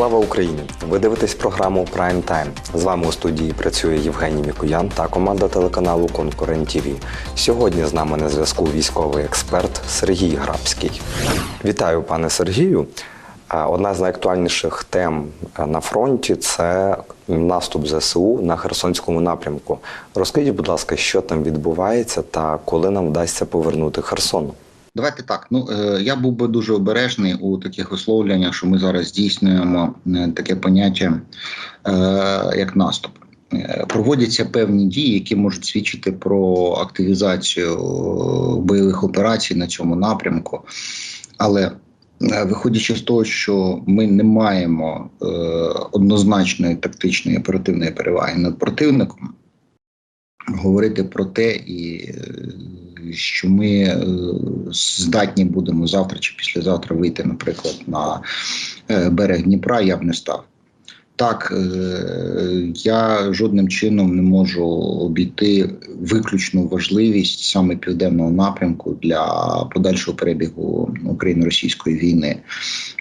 Слава Україні! Ви дивитесь програму Prime Time. З вами у студії працює Євгеній Мікуян та команда телеканалу Конкурент ТІВІ. Сьогодні з нами на зв'язку військовий експерт Сергій Грабський. Вітаю, пане Сергію. Одна з найактуальніших тем е, на фронті це наступ ЗСУ на Херсонському напрямку. Розкажіть, будь ласка, що там відбувається та коли нам вдасться повернути Херсон? Давайте так. Ну е, я був би дуже обережний у таких висловлюваннях, що ми зараз здійснюємо е, таке поняття е, як наступ. Проводяться певні дії, які можуть свідчити про активізацію бойових операцій на цьому напрямку. Але виходячи з того, що ми не маємо однозначної тактичної оперативної переваги над противником, говорити про те, і е, що ми е, здатні будемо завтра чи післязавтра вийти, наприклад, на е, берег Дніпра, я б не став. Так, я жодним чином не можу обійти виключну важливість саме південного напрямку для подальшого перебігу україно-російської війни.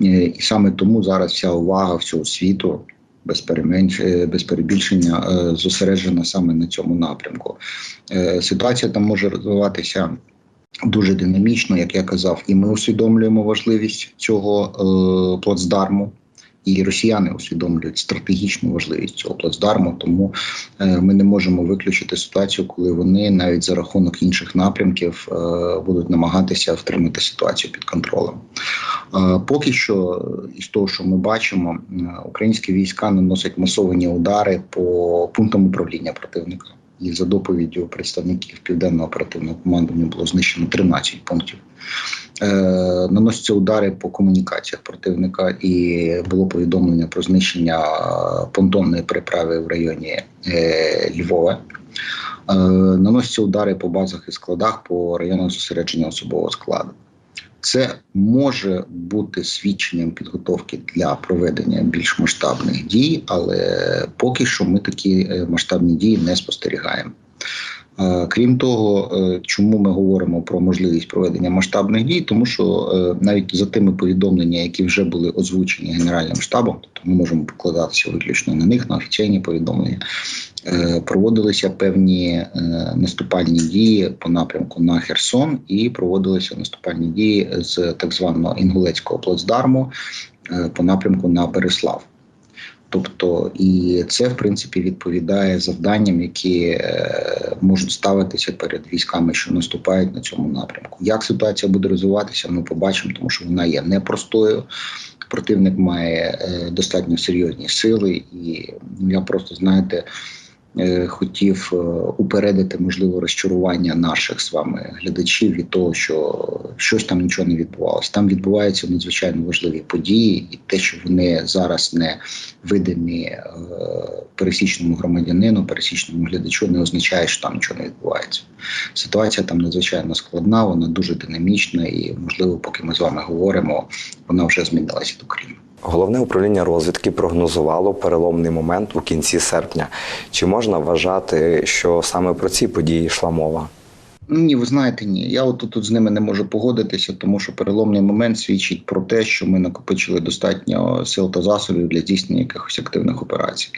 І саме тому зараз вся увага всього світу без переменш е, без перебільшення е, зосереджена саме на цьому напрямку. Е, Ситуація там може розвиватися. Дуже динамічно, як я казав, і ми усвідомлюємо важливість цього плацдарму, і росіяни усвідомлюють стратегічну важливість цього плацдарму. Тому е, ми не можемо виключити ситуацію, коли вони навіть за рахунок інших напрямків е, будуть намагатися втримати ситуацію під контролем. Е, Поки що, із того, що ми бачимо, українські війська наносять масовані удари по пунктам управління противника. І за доповіддю представників південного оперативного командування було знищено 13 пунктів. Е, наносяться удари по комунікаціях противника, і було повідомлення про знищення понтонної переправи в районі е, Львова. Е, наносяться удари по базах і складах по районах зосередження особового складу. Це може бути свідченням підготовки для проведення більш масштабних дій, але поки що ми такі е, масштабні дії не спостерігаємо. Е, Крім того, е, чому ми говоримо про можливість проведення масштабних дій, тому що е, навіть за тими повідомленнями, які вже були озвучені Генеральним штабом, тобто ми можемо покладатися виключно на них, на офіційні повідомлення, проводилися певні наступальні дії по напрямку на Херсон, і проводилися наступальні дії з так званого інгулецького плацдарму по напрямку на Береслав. Тобто, і це в принципі відповідає завданням, які е, можуть ставитися перед військами, що наступають на цьому напрямку. Як ситуація буде розвиватися, ми побачимо, тому що вона є непростою. Противник має е, достатньо серйозні сили, і я просто знаєте. Е, Хотів е, упередити можливо розчарування наших з вами глядачів від того, що щось там нічого не відбувалося. Там відбуваються надзвичайно важливі події, і те, що вони зараз не видимі е, пересічному громадянину, пересічному глядачу, не означає, що там нічого не відбувається. Ситуація там надзвичайно складна, вона дуже динамічна, і можливо, поки ми з вами говоримо, вона вже змінилася до Криму. Головне управління розвідки прогнозувало переломний момент у кінці серпня. Чи можна вважати, що саме про ці події йшла мова? Ну, Ні, ви знаєте, ні. Я от тут з ними не можу погодитися, тому що переломний момент свідчить про те, що ми накопичили достатньо сил та засобів для здійснення якихось активних операцій.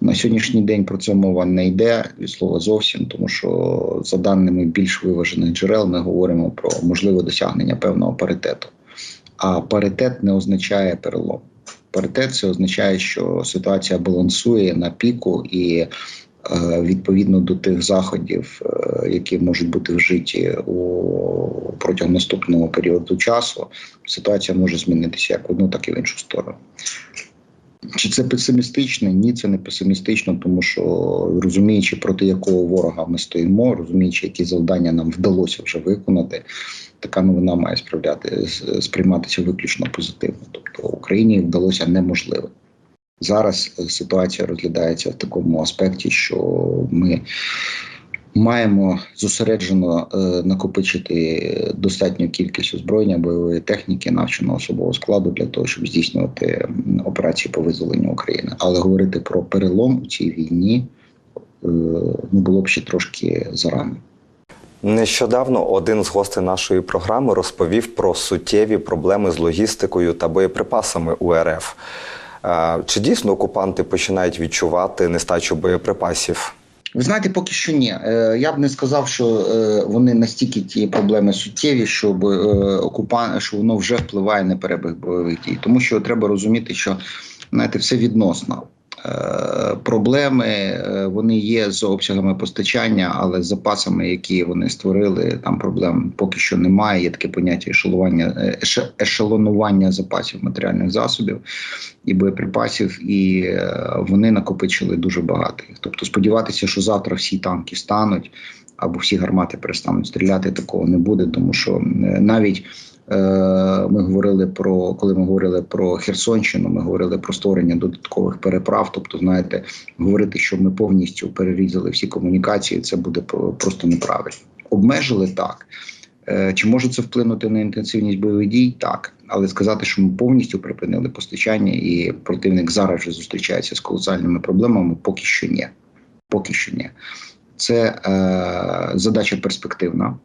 На сьогоднішній день про це мова не йде від слова зовсім, тому що за даними більш виважених джерел, ми говоримо про можливе досягнення певного паритету. А паритет не означає перелом. Паритет це означає, що ситуація балансує на піку і е, відповідно до тих заходів, е, які можуть бути вжиті у протягом наступного періоду часу, ситуація може змінитися як в одну, так і в іншу сторону. Чи це песимістично? Ні, це не песимістично, тому що розуміючи, проти якого ворога ми стоїмо, розуміючи, які завдання нам вдалося вже виконати, така новина має справляти сприйматися виключно позитивно. Тобто Україні вдалося неможливе. Зараз ситуація розглядається в такому аспекті, що ми маємо зосереджено е, накопичити достатню кількість озброєння, бойової техніки, навченого особового складу для того, щоб здійснювати операції по визволенню України. Але говорити про перелом у цій війні е, ну було б ще трошки зарано. Нещодавно один з гостей нашої програми розповів про суттєві проблеми з логістикою та боєприпасами у РФ. Е, Чи дійсно окупанти починають відчувати нестачу боєприпасів? Ви знаєте, поки що ні. Е, Я б не сказав, що е, вони настільки ті проблеми суттєві, щоб е, окупан, що воно вже впливає на перебіг бойових дій. Тому що треба розуміти, що знаєте, все відносно. Е, Проблеми е, вони є з обсягами постачання, але з запасами, які вони створили, там проблем поки що немає. Є таке поняття ешелування, е, ешелонування запасів матеріальних засобів і боєприпасів, і вони накопичили дуже багато. Тобто, сподіватися, що завтра всі танки стануть або всі гармати перестануть стріляти, такого не буде, тому що навіть ми говорили про коли ми говорили про Херсонщину, ми говорили про створення додаткових переправ. Тобто, знаєте, говорити, що ми повністю перерізали всі комунікації, це буде про- просто неправильно. Обмежили так. Е, Чи може це вплинути на інтенсивність бойових дій? Так, але сказати, що ми повністю припинили постачання, і противник зараз вже зустрічається з колосальними проблемами, поки що ні. Поки що ні. Це е, задача перспективна.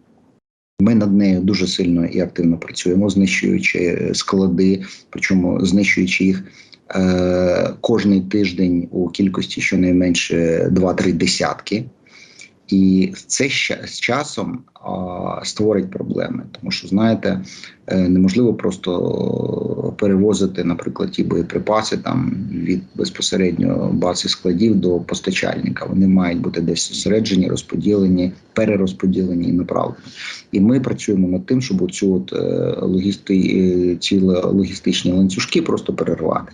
Ми над нею дуже сильно і активно працюємо, знищуючи склади, причому знищуючи їх е, кожний тиждень у кількості щонайменше 2-3 десятки. І це ща- з часом а, створить проблеми, тому що знаєте, е, неможливо просто перевозити, наприклад, ті боєприпаси там від безпосередньо бази складів до постачальника. Вони мають бути десь зосереджені, розподілені, перерозподілені і направлені. І ми працюємо над тим, щоб цю от е, логісти, е, ці логістичні ланцюжки просто перервати.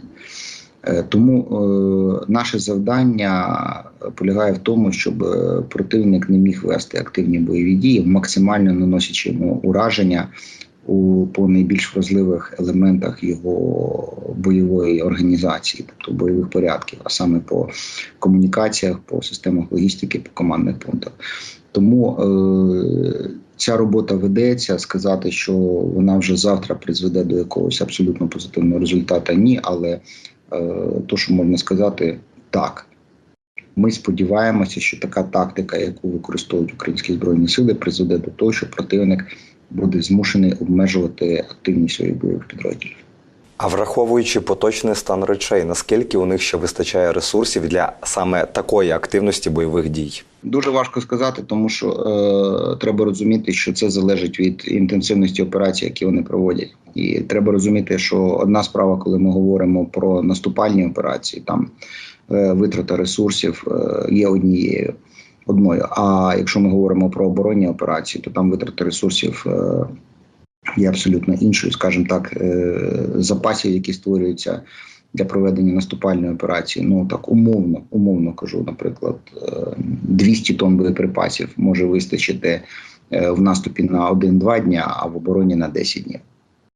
Е, Тому е, наше завдання полягає в тому, щоб е, противник не міг вести активні бойові дії, максимально наносячи йому ураження у по найбільш вразливих елементах його бойової організації, тобто бойових порядків, а саме по комунікаціях, по системах логістики, по командних пунктах. Тому е, ця робота ведеться. Сказати, що вона вже завтра призведе до якогось абсолютно позитивного результату, ні, але то, що можна сказати, так. Ми сподіваємося, що така тактика, яку використовують українські збройні сили, призведе до того, що противник буде змушений обмежувати активність своїх бойових підрозділів. А враховуючи поточний стан речей, наскільки у них ще вистачає ресурсів для саме такої активності бойових дій? Дуже важко сказати, тому що е, треба розуміти, що це залежить від інтенсивності операцій, які вони проводять. І треба розуміти, що одна справа, коли ми говоримо про наступальні операції, там е, витрата ресурсів е, є однією одною. А якщо ми говоримо про оборонні операції, то там витрата ресурсів е, є абсолютно іншою, скажімо так, е, запасів, які створюються для проведення наступальної операції. Ну так умовно, умовно кажу, наприклад, е, 200 тонн боєприпасів може вистачити е, в наступі на 1-2 дня, а в обороні на 10 днів.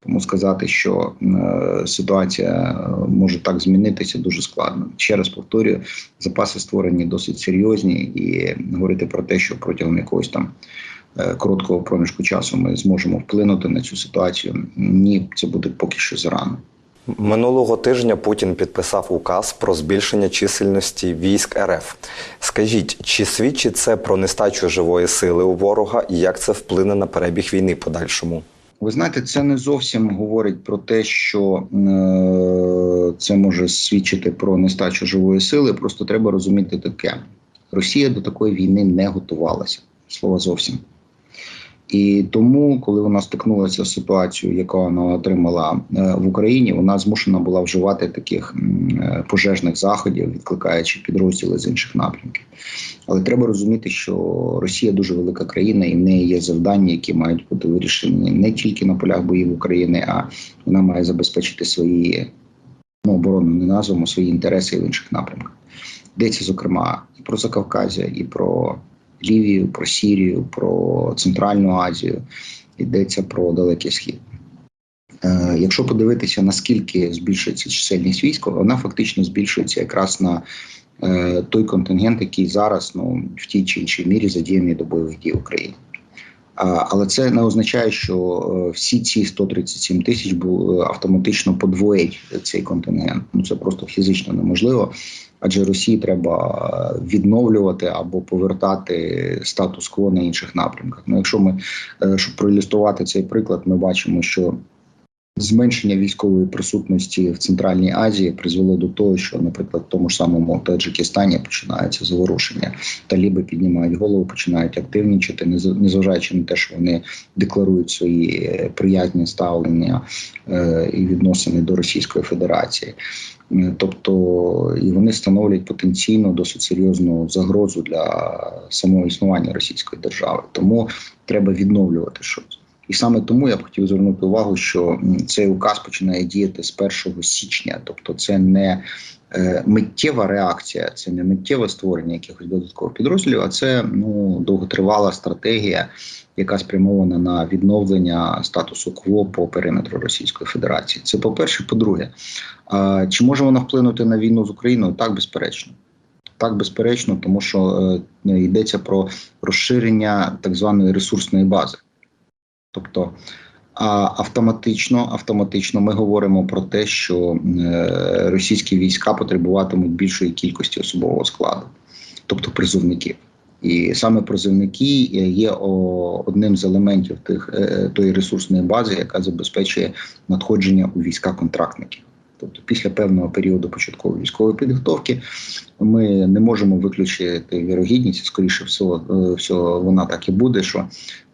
Тому сказати, що е, ситуація е, може так змінитися дуже складно. Ще раз повторюю, запаси створені досить серйозні, і говорити про те, що протягом якогось там е, короткого проміжку часу ми зможемо вплинути на цю ситуацію. Ні, це буде поки що зарано. Минулого тижня Путін підписав указ про збільшення чисельності військ РФ. Скажіть, чи свідчить це про нестачу живої сили у ворога і як це вплине на перебіг війни подальшому? Ви знаєте, це не зовсім говорить про те, що е, це може свідчити про нестачу живої сили. Просто треба розуміти таке: Росія до такої війни не готувалася. Слова зовсім. І тому, коли вона стикнулася з ситуацією, яку вона отримала е, в Україні, вона змушена була вживати таких е, пожежних заходів, відкликаючи підрозділи з інших напрямків. Але треба розуміти, що Росія дуже велика країна, і в неї є завдання, які мають бути вирішені не тільки на полях боїв України, а вона має забезпечити свої ну, оборону не назвемо свої інтереси в інших напрямках. Йдеться, зокрема, і про Закавказя, і про Лівію, про Сірію, про Центральну Азію, йдеться про Далекий Схід. Е, Якщо подивитися, наскільки збільшується чисельність військ, вона фактично збільшується якраз на е, той контингент, який зараз ну, в тій чи іншій мірі задіяний до бойових дій. А, Але це не означає, що е, всі ці 137 тисяч бу- автоматично подвоїть цей контингент. Ну це просто фізично неможливо, адже Росії треба відновлювати або повертати статус-кво на інших напрямках. Ну, якщо ми е, щоб проілюструвати цей приклад, ми бачимо, що Зменшення військової присутності в Центральній Азії призвело до того, що, наприклад, в тому ж самому Таджикистані починається заворушення. Таліби піднімають голову, починають активнічати, нез- незважаючи на те, що вони декларують свої е, приязні ставлення е, і відносини до Російської Федерації. Е, Тобто і вони становлять потенційно досить серйозну загрозу для самого існування Російської держави. Тому треба відновлювати щось. І саме тому я б хотів звернути увагу, що цей указ починає діяти з 1 січня, тобто це не е, миттєва реакція, це не миттєве створення якихось додаткових підрозділів, а це ну довготривала стратегія, яка спрямована на відновлення статусу КВО по периметру Російської Федерації. Це по перше. По-друге, чи може вона вплинути на війну з Україною? Так, безперечно. Так, безперечно, тому що е, йдеться про розширення так званої ресурсної бази. Тобто автоматично, автоматично ми говоримо про те, що е, російські війська потребуватимуть більшої кількості особового складу, тобто призовників. І саме призовники є одним з елементів тих е, тої ресурсної бази, яка забезпечує надходження у війська контрактників. Тобто, після певного періоду початкової військової підготовки ми не можемо виключити вірогідність, скоріше всього, е, всього вона так і буде, що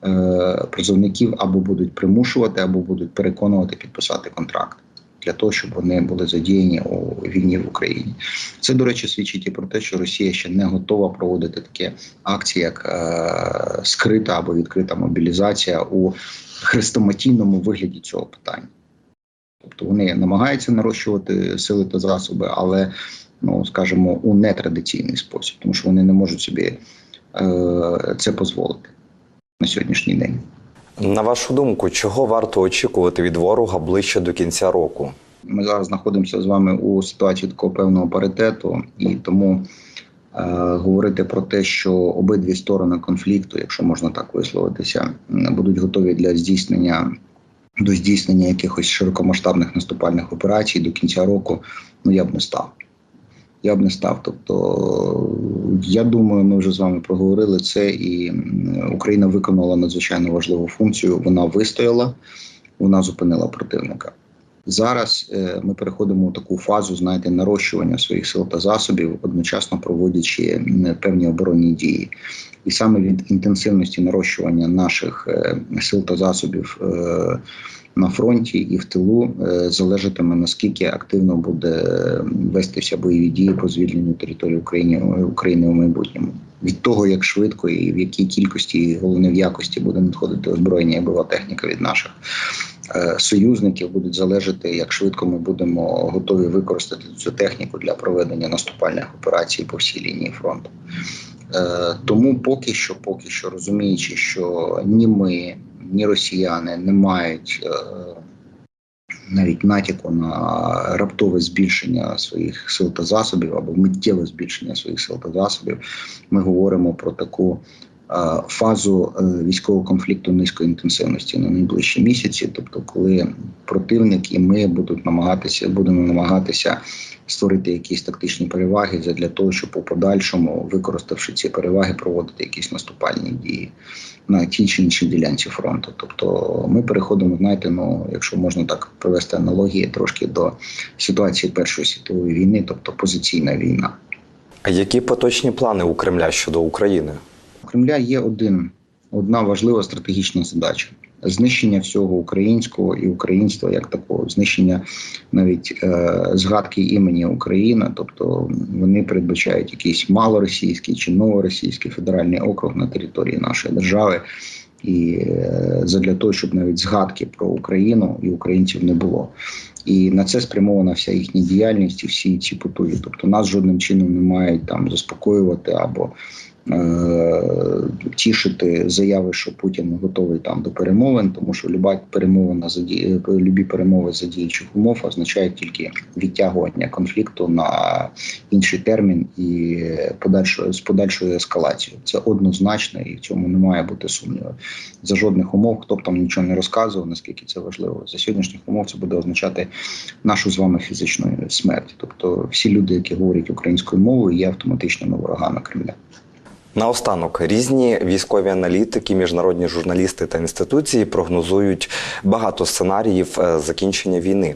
е, призовників або будуть примушувати, або будуть переконувати підписати контракт для того, щоб вони були задіяні у війні в Україні. Це, до речі, свідчить і про те, що Росія ще не готова проводити такі акції, як е, скрита або відкрита мобілізація у хрестоматійному вигляді цього питання. Тобто вони намагаються нарощувати сили та засоби, але ну скажімо, у нетрадиційний спосіб, тому що вони не можуть собі е, це дозволити на сьогоднішній день. На вашу думку, чого варто очікувати від ворога ближче до кінця року? Ми зараз знаходимося з вами у ситуації такого певного паритету, і тому е, говорити про те, що обидві сторони конфлікту, якщо можна так висловитися, будуть готові для здійснення до здійснення якихось широкомасштабних наступальних операцій до кінця року, ну я б не став. Я б не став. Тобто, я думаю, ми вже з вами проговорили це, і Україна виконала надзвичайно важливу функцію. Вона вистояла, вона зупинила противника. Зараз е, ми переходимо у таку фазу, знаєте, нарощування своїх сил та засобів, одночасно проводячи певні оборонні дії. І саме від інтенсивності нарощування наших е, сил та засобів е, на фронті і в тилу е, залежатиме наскільки активно буде вестися бойові дії по звільненню території України України у майбутньому. Від того, як швидко і в якій кількості, головне в якості буде надходити озброєння і бойова техніка від наших е, союзників, будуть залежати, як швидко ми будемо готові використати цю техніку для проведення наступальних операцій по всій лінії фронту. Е, Тому поки що, поки що розуміючи, що ні ми, ні росіяни не мають е, навіть натяку на раптове збільшення своїх сил та засобів або миттєве збільшення своїх сил та засобів, ми говоримо про таку е, фазу е, військового конфлікту низької інтенсивності на найближчі місяці, тобто, коли противник і ми будуть намагатися, будемо намагатися створити якісь тактичні переваги для того, щоб у подальшому, використавши ці переваги, проводити якісь наступальні дії на тій чи іншій ділянці фронту. Тобто ми переходимо, знаєте, ну якщо можна так провести аналогії трошки до ситуації Першої світової війни, тобто позиційна війна. А які поточні плани у Кремля щодо України? Кремля є один одна важлива стратегічна задача. Знищення всього українського і українства як такого, знищення навіть е, згадки імені Україна, тобто вони передбачають якийсь малоросійський чи новоросійський федеральний округ на території нашої держави, і е, задля того, щоб навіть згадки про Україну і українців не було. І на це спрямована вся їхня діяльність і всі ці потуги. Тобто нас жодним чином не мають там заспокоювати або тішити заяви, що Путін готовий там до перемовин, тому що люба перемовина заді... любі перемови за діючих умов означають тільки відтягування конфлікту на інший термін і подальшою з подальшою ескалацією. Це однозначно і в цьому не має бути сумніву. За жодних умов, хто б там нічого не розказував, наскільки це важливо. За сьогоднішніх умов це буде означати нашу з вами фізичну смерть. Тобто, всі люди, які говорять українською мовою, є автоматичними ворогами Кремля. Наостанок різні військові аналітики, міжнародні журналісти та інституції прогнозують багато сценаріїв е, закінчення війни.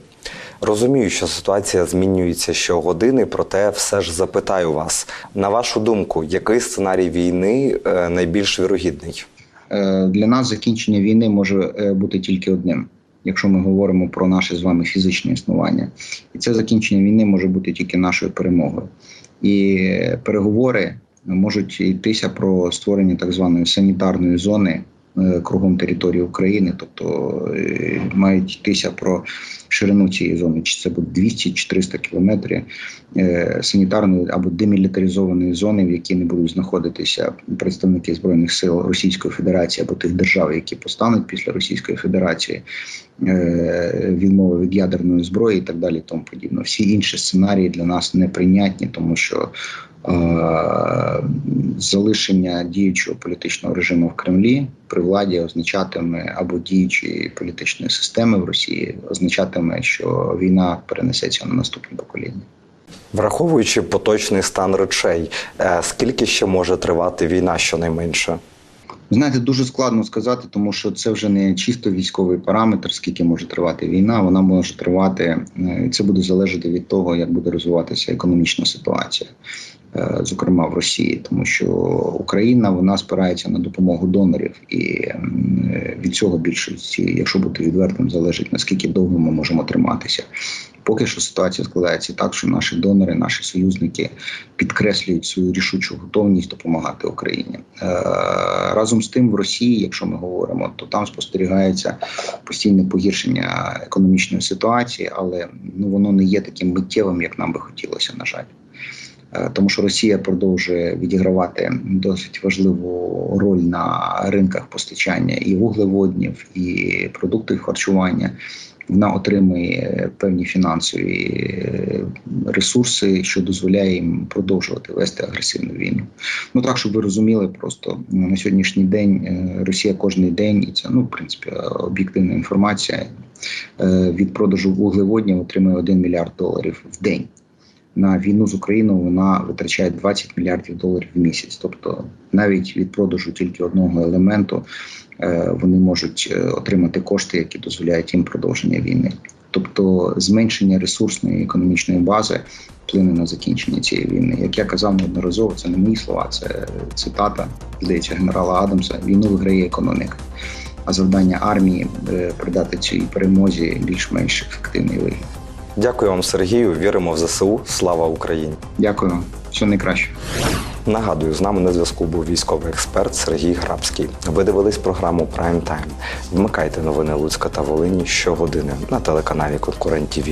Розумію, що ситуація змінюється щогодини, проте все ж запитаю вас: на вашу думку, який сценарій війни е, найбільш вірогідний? Е, Для нас закінчення війни може бути тільки одним, якщо ми говоримо про наше з вами фізичне існування. І це закінчення війни може бути тільки нашою перемогою. І переговори можуть йтися про створення так званої санітарної зони е, кругом території України, тобто е, мають йтися про ширину цієї зони, чи це буде 200 чи 300 кілометрів е, санітарної або демілітаризованої зони, в якій не будуть знаходитися представники збройних сил Російської Федерації або тих держав, які постануть після Російської Федерації, відмови від ядерної зброї і так далі. Тому подібно. Всі інші сценарії для нас неприйнятні, тому що залишення діючого політичного режиму в Кремлі при владі означатиме або діючої політичної системи в Росії означатиме, що війна перенесеться на наступне покоління. Враховуючи поточний стан речей, е, скільки ще може тривати війна щонайменше? Знаєте, дуже складно сказати, тому що це вже не чисто військовий параметр, скільки може тривати війна. Вона може тривати. е, Це буде залежати від того, як буде розвиватися економічна ситуація, е, зокрема в Росії, тому що Україна вона спирається на допомогу донорів, і е, від цього більшості, якщо бути відвертим, залежить наскільки довго ми можемо триматися. Поки що ситуація складається так, що наші донори, наші союзники підкреслюють свою рішучу готовність допомагати Україні. Е, разом з тим, в Росії, якщо ми говоримо, то там спостерігається постійне погіршення економічної ситуації, але ну воно не є таким миттєвим, як нам би хотілося, на жаль. Е, Тому що Росія продовжує відігравати досить важливу роль на ринках постачання і вуглеводнів, і продуктів харчування. Вона отримує певні фінансові е, ресурси, що дозволяє їм продовжувати вести агресивну війну. Ну так, щоб ви розуміли, просто ну, на сьогоднішній день е, Росія кожен день, і це ну в принципі об'єктивна інформація від продажу вуглеводнів отримує 1 мільярд доларів в день. На війну з Україною вона витрачає 20 мільярдів доларів в місяць. Тобто, навіть від продажу тільки одного елементу е, вони можуть е, отримати кошти, які дозволяють їм продовження війни. Тобто, зменшення ресурсної економічної бази вплине на закінчення цієї війни. Як я казав неодноразово, це не мої слова, це цитата здається генерала Адамса. Війну виграє економіка. А завдання армії е, придати цій перемозі більш-менш ефективний вигляд. Дякую вам, Сергію. Віримо в ЗСУ. Слава Україні! Дякую, все найкраще. Нагадую, з нами на зв'язку був військовий експерт Сергій Грабський. Ви дивились програму Прайм Тайм. Вмикайте новини Луцька та Волині щогодини на телеканалі Конкурент ТВ.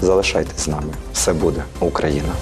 Залишайтесь з нами. Все буде Україна!